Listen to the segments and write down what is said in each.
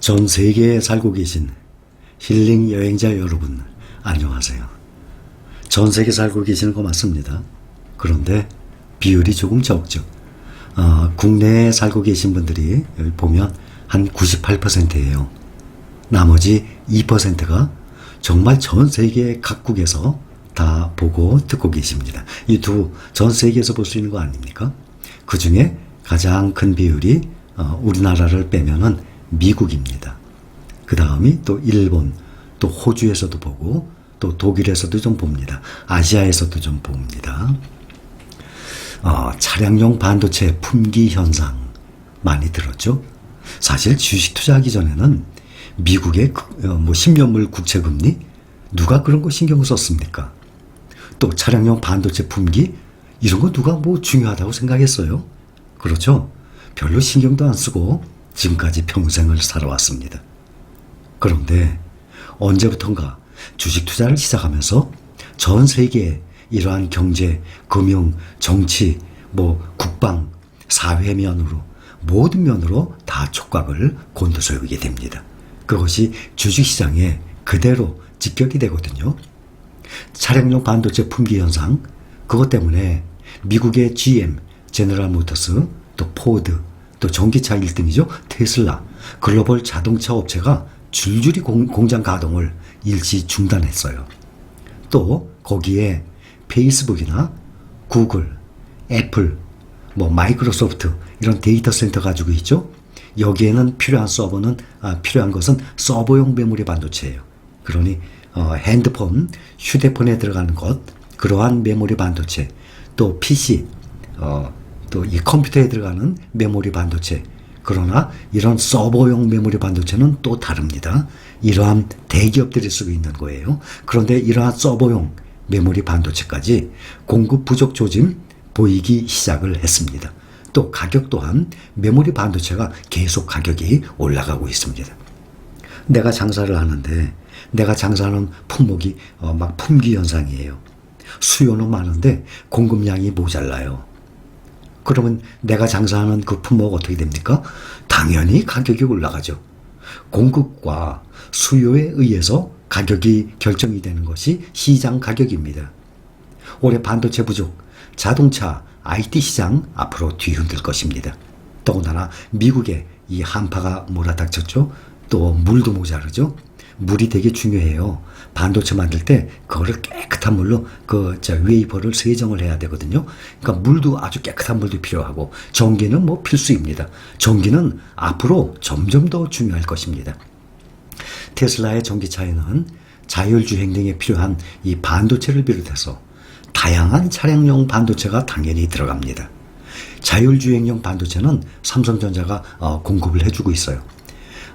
전 세계에 살고 계신 힐링 여행자 여러분, 안녕하세요. 전 세계 살고 계시는 거 맞습니다. 그런데 비율이 조금 적죠. 어, 국내에 살고 계신 분들이 여기 보면 한 98%예요. 나머지 2%가 정말 전 세계 각국에서 다 보고 듣고 계십니다. 이 두 전 세계에서 볼 수 있는 거 아닙니까? 그 중에 가장 큰 비율이 어, 우리나라를 빼면은 미국입니다. 그 다음이 또 일본, 또 호주에서도 보고, 또 독일에서도 좀 봅니다. 아시아에서도 좀 봅니다. 어, 차량용 반도체 품귀 현상 많이 들었죠? 사실 주식 투자하기 전에는 미국의 그, 어, 뭐 10년물 국채 금리 누가 그런 거 신경 썼습니까? 또 차량용 반도체 품귀 이런 거 누가 뭐 중요하다고 생각했어요? 그렇죠? 별로 신경도 안 쓰고 지금까지 평생을 살아왔습니다. 그런데 언제부턴가 주식 투자를 시작하면서 전 세계에 이러한 경제, 금융, 정치, 뭐 국방, 사회 면으로 모든 면으로 다 촉각을 곤두세우게 됩니다. 그것이 주식시장에 그대로 직격이 되거든요. 차량용 반도체 품귀 현상, 그것 때문에 미국의 GM, 제너럴 모터스, 또 포드, 또 전기차 1등이죠. 테슬라, 글로벌 자동차 업체가 줄줄이 공, 공장 가동을 일시 중단했어요. 또 거기에 페이스북이나 구글, 애플, 뭐 마이크로소프트 이런 데이터 센터 가지고 있죠. 여기에는 필요한 서버는 아, 필요한 것은 서버용 메모리 반도체예요. 그러니 어, 핸드폰, 휴대폰에 들어가는 것 그러한 메모리 반도체 또 PC 어, 또 이 컴퓨터에 들어가는 메모리 반도체 그러나 이런 서버용 메모리 반도체는 또 다릅니다. 이러한 대기업들이 쓰고 있는 거예요. 그런데 이러한 서버용 메모리 반도체까지 공급 부족 조짐 보이기 시작을 했습니다. 또 가격 또한 메모리 반도체가 계속 가격이 올라가고 있습니다. 내가 장사를 하는데 내가 장사하는 품목이 어, 막 품귀 현상이에요. 수요는 많은데 공급량이 모자라요. 그러면 내가 장사하는 그 품목 어떻게 됩니까? 당연히 가격이 올라가죠. 공급과 수요에 의해서 가격이 결정이 되는 것이 시장 가격입니다. 올해 반도체 부족, 자동차, IT 시장 앞으로 뒤흔들 것입니다. 더군다나 미국에 이 한파가 몰아닥쳤죠. 또 물도 모자르죠. 물이 되게 중요해요. 반도체 만들 때 그거를 깨끗한 물로 그저 웨이퍼를 세정을 해야 되거든요. 그러니까 물도 아주 깨끗한 물도 필요하고 전기는 뭐 필수입니다. 전기는 앞으로 점점 더 중요할 것입니다. 테슬라의 전기차에는 자율주행 등에 필요한 이 반도체를 비롯해서 다양한 차량용 반도체가 당연히 들어갑니다. 자율주행용 반도체는 삼성전자가 어, 공급을 해주고 있어요.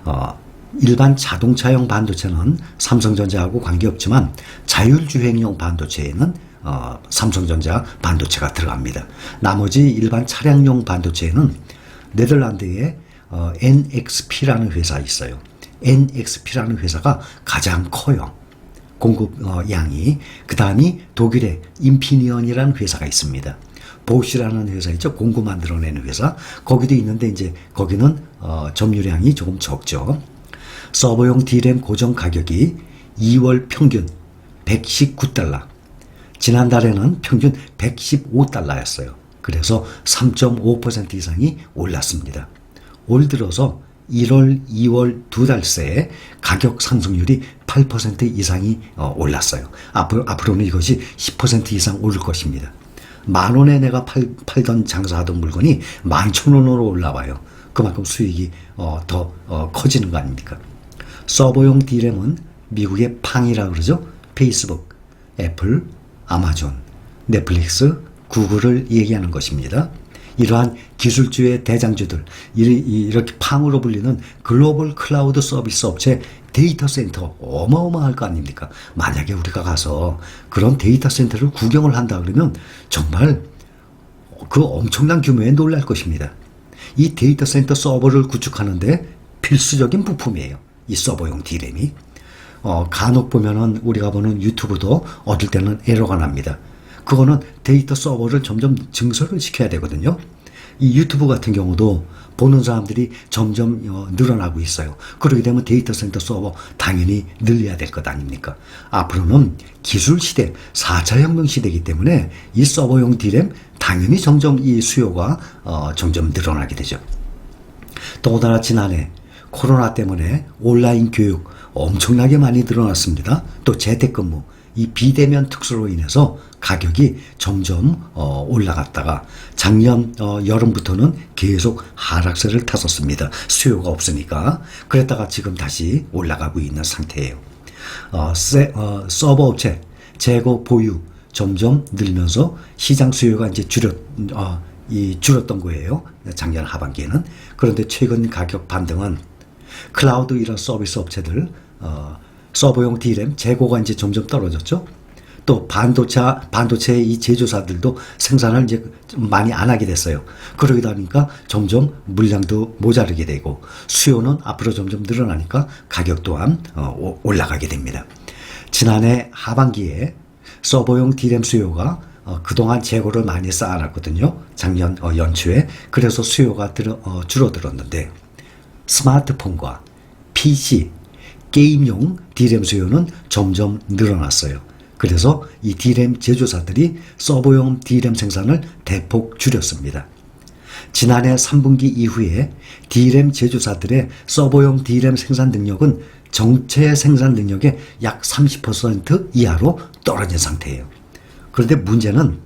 어, 일반 자동차용 반도체는 삼성전자하고 관계없지만 자율주행용 반도체에는 어, 삼성전자 반도체가 들어갑니다. 나머지 일반 차량용 반도체에는 네덜란드에 어, NXP라는 회사 있어요. NXP라는 회사가 가장 커요. 공급 어, 양이 그 다음이 독일의 인피니언이라는 회사가 있습니다. 보시라는 회사 있죠. 공구 만들어내는 회사 거기도 있는데 이제 거기는 어, 점유량이 조금 적죠. 서버용 D램 고정 가격이 2월 평균 119달러. 지난달에는 평균 115달러였어요. 그래서 3.5% 이상이 올랐습니다. 올 들어서 1월, 2월 두 달 새에 가격 상승률이 8% 이상이 어, 올랐어요. 앞으로, 앞으로는 이것이 10% 이상 오를 것입니다. 만 원에 내가 팔, 팔던 장사하던 물건이 만천 원으로 올라와요. 그만큼 수익이 어, 더 어, 커지는 거 아닙니까? 서버용 D램은 미국의 팡이라 그러죠. 페이스북, 애플, 아마존, 넷플릭스, 구글을 얘기하는 것입니다. 이러한 기술주의 대장주들, 이렇게 팡으로 불리는 글로벌 클라우드 서비스 업체 데이터 센터 어마어마할 거 아닙니까? 만약에 우리가 가서 그런 데이터 센터를 구경을 한다 그러면 정말 그 엄청난 규모에 놀랄 것입니다. 이 데이터 센터 서버를 구축하는데 필수적인 부품이에요. 이 서버용 D램이. 어, 간혹 보면은 우리가 보는 유튜브도 어떨 때는 에러가 납니다. 그거는 데이터 서버를 점점 증설을 시켜야 되거든요. 이 유튜브 같은 경우도 보는 사람들이 점점 어, 늘어나고 있어요. 그러게 되면 데이터 센터 서버 당연히 늘려야 될 것 아닙니까? 앞으로는 기술 시대, 4차 혁명 시대이기 때문에 이 서버용 디램 당연히 점점 이 수요가 어, 점점 늘어나게 되죠. 더군다나 지난해 코로나 때문에 온라인 교육 엄청나게 많이 늘어났습니다. 또 재택근무, 이 비대면 특수로 인해서 가격이 점점 어, 올라갔다가 작년 어, 여름부터는 계속 하락세를 탔었습니다. 수요가 없으니까. 그랬다가 지금 다시 올라가고 있는 상태예요. 어, 세, 어, 서버 업체 재고 보유 점점 늘면서 시장 수요가 이제 줄였 어, 이 줄었던 거예요. 작년 하반기에는 그런데 최근 가격 반등은 클라우드 이런 서비스 업체들 어, 서버용 D램 재고가 이제 점점 떨어졌죠. 또 반도체 반도체 이 제조사들도 생산을 이제 좀 많이 안 하게 됐어요. 그러다 보니까 점점 물량도 모자르게 되고 수요는 앞으로 점점 늘어나니까 가격 또한 어, 오- 올라가게 됩니다. 지난해 하반기에 서버용 D램 수요가 어, 그동안 재고를 많이 쌓아놨거든요. 작년 어, 연초에 그래서 수요가 들어, 어, 줄어들었는데 스마트폰과 PC, 게임용 D램 수요는 점점 늘어났어요. 그래서 이 D램 제조사들이 서버용 D램 생산을 대폭 줄였습니다. 지난해 3분기 이후에 D램 제조사들의 서버용 D램 생산 능력은 정체 생산 능력의 약 30% 이하로 떨어진 상태예요. 그런데 문제는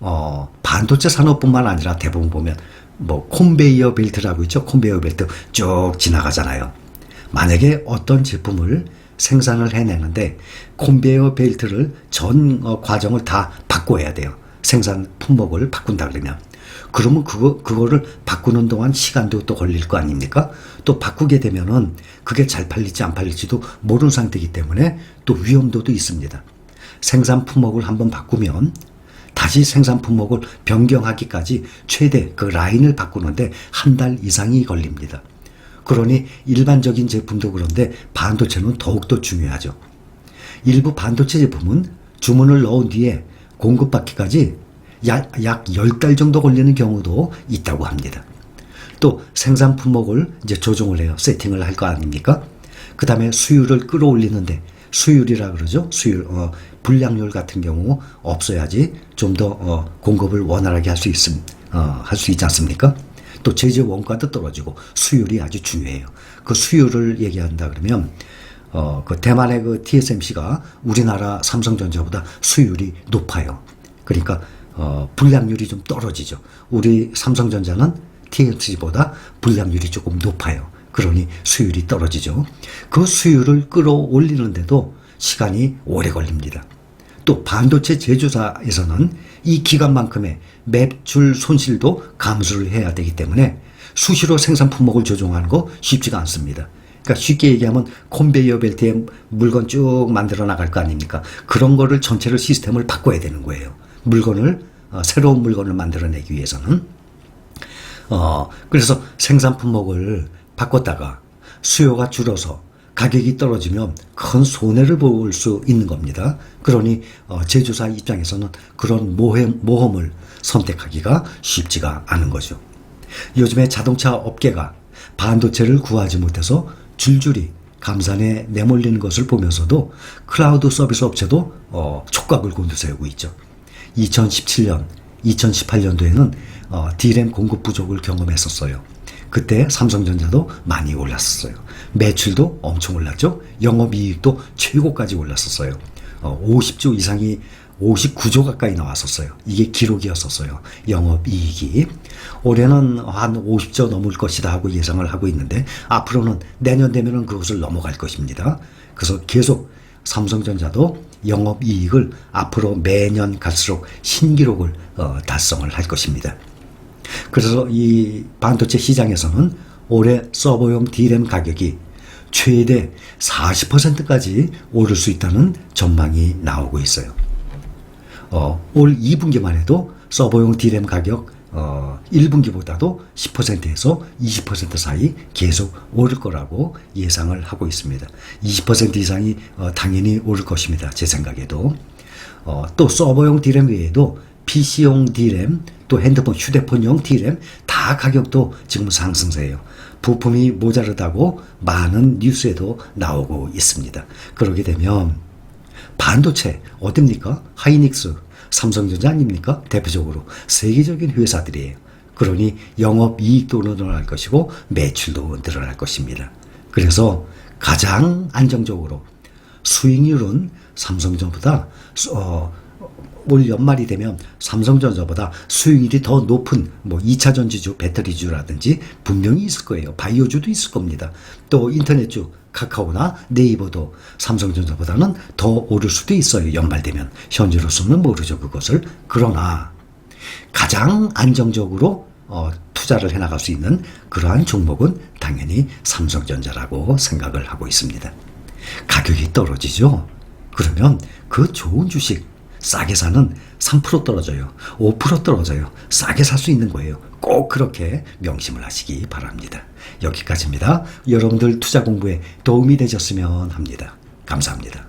어, 반도체 산업뿐만 아니라 대부분 보면 뭐 콘베이어 벨트라고 있죠. 콘베이어 벨트 쭉 지나가잖아요. 만약에 어떤 제품을 생산을 해내는데 콘베이어 벨트를 전 어, 과정을 다 바꿔야 돼요. 생산 품목을 바꾼다 그러면. 그러면 그거, 그거를 바꾸는 동안 시간도 또 걸릴 거 아닙니까? 또 바꾸게 되면은 그게 잘 팔릴지 안 팔릴지도 모르는 상태이기 때문에 또 위험도도 있습니다. 생산 품목을 한번 바꾸면 다시 생산 품목을 변경하기까지 최대 그 라인을 바꾸는데 한 달 이상이 걸립니다. 그러니 일반적인 제품도 그런데 반도체는 더욱더 중요하죠. 일부 반도체 제품은 주문을 넣은 뒤에 공급받기까지 약, 약 10달 정도 걸리는 경우도 있다고 합니다. 또 생산 품목을 이제 조정을 해요. 세팅을 할 거 아닙니까? 그 다음에 수율을 끌어올리는데 수율이라 그러죠. 수율, 어, 불량률 같은 경우 없어야지 좀더 어, 공급을 원활하게 할 수 있음, 어, 할 수 있지 않습니까? 또 제재 원가도 떨어지고 수율이 아주 중요해요. 그 수율을 얘기한다 그러면 어, 그 대만의 그 TSMC가 우리나라 삼성전자보다 수율이 높아요. 그러니까 어, 불량률이 좀 떨어지죠. 우리 삼성전자는 TSMC보다 불량률이 조금 높아요. 그러니 수율이 떨어지죠. 그 수율을 끌어올리는데도 시간이 오래 걸립니다. 또 반도체 제조사에서는 이 기간만큼의 매출 손실도 감수를 해야 되기 때문에 수시로 생산 품목을 조정하는 거 쉽지가 않습니다. 그러니까 쉽게 얘기하면 콘베이어 벨트에 물건 쭉 만들어 나갈 거 아닙니까? 그런 거를 전체를 시스템을 바꿔야 되는 거예요. 물건을 어, 새로운 물건을 만들어내기 위해서는 어, 그래서 생산 품목을 바꿨다가 수요가 줄어서 가격이 떨어지면 큰 손해를 볼 수 있는 겁니다. 그러니 어, 제조사 입장에서는 그런 모험, 모험을 선택하기가 쉽지가 않은 거죠. 요즘에 자동차 업계가 반도체를 구하지 못해서 줄줄이 감산에 내몰리는 것을 보면서도 클라우드 서비스 업체도 어, 촉각을 곤두세우고 있죠. 2017년, 2018년도에는 어, D램 공급 부족을 경험했었어요. 그때 삼성전자도 많이 올랐었어요. 매출도 엄청 올랐죠. 영업이익도 최고까지 올랐었어요. 어, 50조 이상이 59조 가까이 나왔었어요. 이게 기록이었었어요. 영업이익이. 올해는 한 50조 넘을 것이다 하고 예상을 하고 있는데 앞으로는 내년 되면은 그것을 넘어갈 것입니다. 그래서 계속 삼성전자도 영업이익을 앞으로 매년 갈수록 신기록을 어, 달성을 할 것입니다. 그래서 이 반도체 시장에서는 올해 서버용 D램 가격이 최대 40%까지 오를 수 있다는 전망이 나오고 있어요. 어, 올 2분기만 해도 서버용 D램 가격 어, 1분기보다도 10%에서 20% 사이 계속 오를 거라고 예상을 하고 있습니다. 20% 이상이 어, 당연히 오를 것입니다. 제 생각에도. 어, 또 서버용 D램 외에도 PC용 D램, 또 핸드폰, 휴대폰용 D램 다 가격도 지금 상승세예요. 부품이 모자르다고 많은 뉴스에도 나오고 있습니다. 그러게 되면 반도체 어딥니까? 하이닉스, 삼성전자 아닙니까? 대표적으로 세계적인 회사들이에요. 그러니 영업 이익도 늘어날 것이고 매출도 늘어날 것입니다. 그래서 가장 안정적으로 수익률은 삼성전보다 어, 올 연말이 되면 삼성전자보다 수익률이 더 높은 뭐 2차 전지주, 배터리주라든지 분명히 있을 거예요. 바이오주도 있을 겁니다. 또 인터넷주, 카카오나 네이버도 삼성전자보다는 더 오를 수도 있어요. 연말 되면. 현재로서는 모르죠. 그것을. 그러나 가장 안정적으로 어, 투자를 해나갈 수 있는 그러한 종목은 당연히 삼성전자라고 생각을 하고 있습니다. 가격이 떨어지죠. 그러면 그 좋은 주식 싸게 사는 3% 떨어져요. 5% 떨어져요. 싸게 살 수 있는 거예요. 꼭 그렇게 명심을 하시기 바랍니다. 여기까지입니다. 여러분들 투자 공부에 도움이 되셨으면 합니다. 감사합니다.